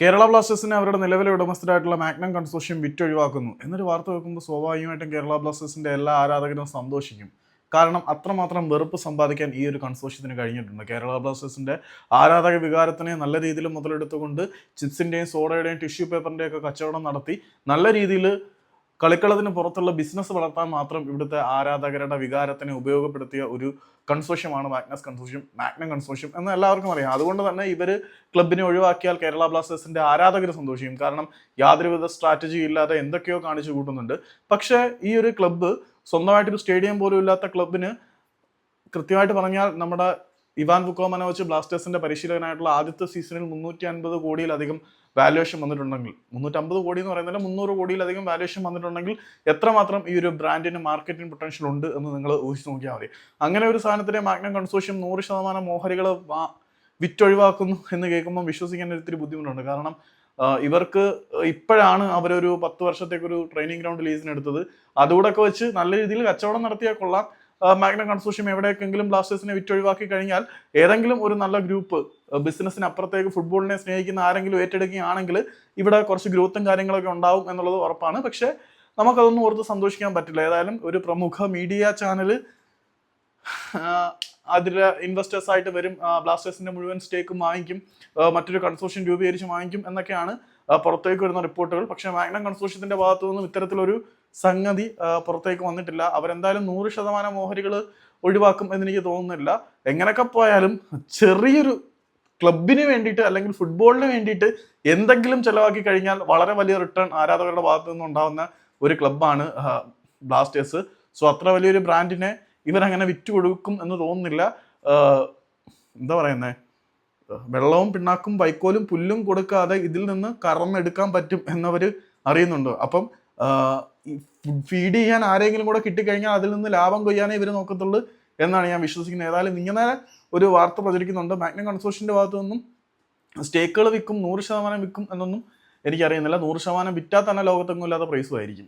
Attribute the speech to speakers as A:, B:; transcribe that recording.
A: കേരള ബ്ലാസ്റ്റേഴ്സിനെ അവരുടെ നിലവിലെ ഉടമസ്ഥരായിട്ടുള്ള മാഗ്നം കൺസോഷ്യം വിറ്റൊഴിവാക്കുന്നു. എന്നൊരു വാർത്ത വെക്കുമ്പോൾ സ്വാഭാവികമായിട്ടും കേരള ബ്ലാസ്റ്റേഴ്സിന്റെ എല്ലാ ആരാധകരും സന്തോഷിക്കും. കാരണം അത്രമാത്രം വെറുപ്പ് സമ്പാദിക്കാൻ ഈ ഒരു കൺസോഷ്യത്തിന് കഴിഞ്ഞിട്ടുണ്ട്. കേരള ബ്ലാസ്റ്റേഴ്സിന്റെ ആരാധക വികാരത്തിനെ നല്ല രീതിയിൽ മുതലെടുത്തുകൊണ്ട് ചിപ്സിന്റെയും സോഡയുടെയും ടിഷ്യൂ പേപ്പറിന്റെയും ഒക്കെ കച്ചവടം നടത്തി നല്ല രീതിയിൽ കളിക്കളത്തിന് പുറത്തുള്ള ബിസിനസ് വളർത്താൻ മാത്രം ഇവിടുത്തെ ആരാധകരുടെ വികാരത്തിനെ ഉപയോഗപ്പെടുത്തിയ ഒരു കൺസോഷ്യമാണ് മാഗ്നസ് കൺസോഷ്യം മാഗ്നം കൺസോഷ്യം എന്ന് എല്ലാവർക്കും അറിയാം. അതുകൊണ്ട് തന്നെ ഇവർ ക്ലബിനെ ഒഴിവാക്കിയാൽ കേരള ബ്ലാസ്റ്റേഴ്സിന്റെ ആരാധകർ സന്തോഷിക്കും. കാരണം യാതൊരുവിധ സ്ട്രാറ്റജി ഇല്ലാതെ എന്തൊക്കെയോ കാണിച്ചു കൂട്ടുന്നുണ്ട്. പക്ഷേ ഈ ഒരു ക്ലബ്ബ് സ്വന്തമായിട്ടൊരു സ്റ്റേഡിയം പോലും ഇല്ലാത്ത ക്ലബിന് കൃത്യമായിട്ട് പറഞ്ഞാൽ നമ്മുടെ ഇവാൻ ബുക്കോമന വെച്ച് ബ്ലാസ്റ്റേഴ്സിന്റെ പരിശീലകനായിട്ടുള്ള ആദ്യത്തെ സീസണിൽ മുന്നൂറ്റി അൻപത് കോടിയിലധികം വാല്യുവേഷൻ വന്നിട്ടുണ്ടെങ്കിൽ മുന്നൂറ്റമ്പത് കോടി എന്ന് പറയുന്നത് മുന്നൂറ് കോടിയിലധികം വാല്യുവേഷൻ വന്നിട്ടുണ്ടെങ്കിൽ എത്രമാത്രം ഈ ഒരു ബ്രാൻഡിന് മാർക്കറ്റിംഗ് പൊട്ടൻഷ്യൽ ഉണ്ട് എന്ന് നിങ്ങൾ ഊഹിച്ച് നോക്കിയാൽ മതി. അങ്ങനെ ഒരു സാധനത്തിന്റെ മാഗ്നം കൺസോഷ്യം നൂറ് ശതമാനം ഓഹരികൾ വിറ്റൊഴിവാക്കുന്നു എന്ന് കേൾക്കുമ്പോൾ വിശ്വസിക്കാൻ ഒത്തിരി ബുദ്ധിമുട്ടുണ്ട്. കാരണം ഇവർക്ക് ഇപ്പോഴാണ് അവരൊരു പത്ത് വർഷത്തേക്കൊരു ട്രെയിനിങ് ഗ്രൗണ്ട് ലീസിന് എടുത്തത്. അതുകൂടെ വെച്ച് നല്ല രീതിയിൽ കച്ചവടം നടത്തിയാൽ കൊള്ളാം. മാഗ്നം കൺസോഷ്യം എവിടെയൊക്കെങ്കിലും ബ്ലാസ്റ്റേഴ്സിനെ വിറ്റൊഴിവാക്കി കഴിഞ്ഞാൽ ഏതെങ്കിലും ഒരു നല്ല ഗ്രൂപ്പ് ബിസിനസ്സിന് അപ്പുറത്തേക്ക് ഫുട്ബോളിനെ സ്നേഹിക്കുന്ന ആരെങ്കിലും ഏറ്റെടുക്കുകയാണെങ്കിൽ ഇവിടെ കുറച്ച് ഗ്രോത്തും കാര്യങ്ങളൊക്കെ ഉണ്ടാവും എന്നുള്ളത് ഉറപ്പാണ്. പക്ഷേ നമുക്കതൊന്നും ഓർത്ത് സന്തോഷിക്കാൻ പറ്റില്ല. ഏതായാലും ഒരു പ്രമുഖ മീഡിയ ചാനൽ അതിൽ ഇൻവെസ്റ്റേഴ്സ് ആയിട്ട് വരും. ബ്ലാസ്റ്റേഴ്സിന്റെ മുഴുവൻ സ്റ്റേക്കും വാങ്ങിക്കും. മറ്റൊരു കൺസോഷ്യം രൂപീകരിച്ച് വാങ്ങിക്കും എന്നൊക്കെയാണ് പുറത്തേക്ക് വരുന്ന റിപ്പോർട്ടുകൾ പക്ഷേ മാഗ്നം കൺസോഷ്യത്തിന്റെ ഭാഗത്തു നിന്നും ഇത്തരത്തിലൊരു സംഗതി പുറത്തേക്ക് വന്നിട്ടില്ല. അവരെന്തായാലും നൂറ് ശതമാനം ഓഹരികൾ ഒഴിവാക്കും എന്ന് എനിക്ക് തോന്നുന്നില്ല. എങ്ങനെയൊക്കെ പോയാലും ചെറിയൊരു ക്ലബിന് വേണ്ടിയിട്ട് അല്ലെങ്കിൽ ഫുട്ബോളിന് വേണ്ടിയിട്ട് എന്തെങ്കിലും ചെലവാക്കി കഴിഞ്ഞാൽ വളരെ വലിയ റിട്ടേൺ ആരാധകരുടെ ഭാഗത്തു നിന്നുണ്ടാവുന്ന ഒരു ക്ലബ്ബാണ് ബ്ലാസ്റ്റേഴ്സ്. സോ അത്ര വലിയൊരു ബ്രാൻഡിനെ ഇവരങ്ങനെ വിറ്റ് കൊടുക്കും എന്ന് തോന്നുന്നില്ല. എന്താ പറയുന്നേ? വെള്ളവും പിണ്ണാക്കും വൈക്കോലും പുല്ലും കൊടുക്കാതെ ഇതിൽ നിന്ന് കറന്നെടുക്കാൻ പറ്റും എന്നവർ അറിയുന്നുണ്ട്. അപ്പം ഫീഡ് ചെയ്യാൻ ആരെങ്കിലും കൂടെ കിട്ടിക്കഴിഞ്ഞാൽ അതിൽ നിന്ന് ലാഭം കൊയ്യാനേ ഇവർ നോക്കത്തുള്ളൂ എന്നാണ് ഞാൻ വിശ്വസിക്കുന്നത്. ഏതായാലും ഇങ്ങനെ ഒരു വാർത്ത പ്രചരിക്കുന്നുണ്ട്. മാഗ്നം കൺസോർഷ്യന്റെ ഭാഗത്തു നിന്നും സ്റ്റേക്കുകൾ വിൽക്കും നൂറ് ശതമാനം വിൽക്കും എന്നൊന്നും എനിക്കറിയുന്നില്ല. നൂറ് ശതമാനം വിറ്റാൽ തന്നെ ലോകത്തെങ്ങും ഇല്ലാത്ത പ്രൈസും ആയിരിക്കും.